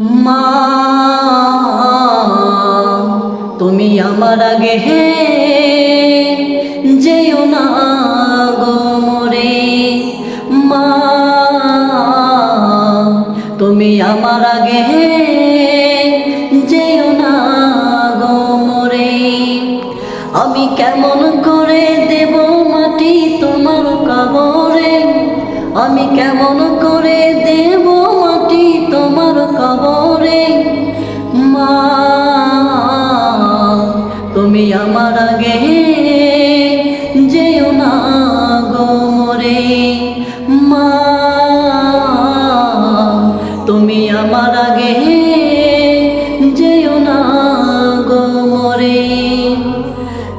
মা, তুমি আমার আগে হে যেও না গো মোরে। মা, তুমি আমার আগে হে যেও না গো মোরে। আমি কেমন করে দেব মাটি তোমার কবরে? আমি কেমন করে দেব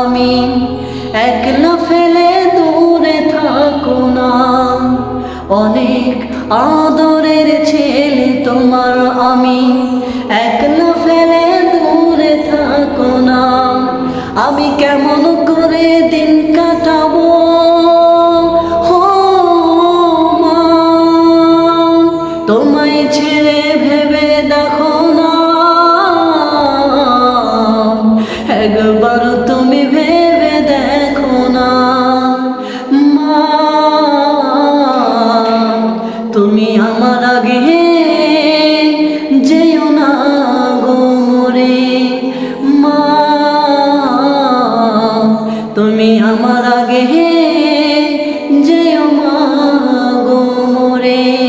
আমি একলা ফেলে দূরে থাকো না। অনেক আদরের ছেলে তোমার আমি একলা ফেলে দূরে থাকো না। আমি কেমন করে দিন কাটাবো? হো তুমি আমার আগে যেও না গো মরে। মা, তুমি আমার আগে যেও মা গো মরে।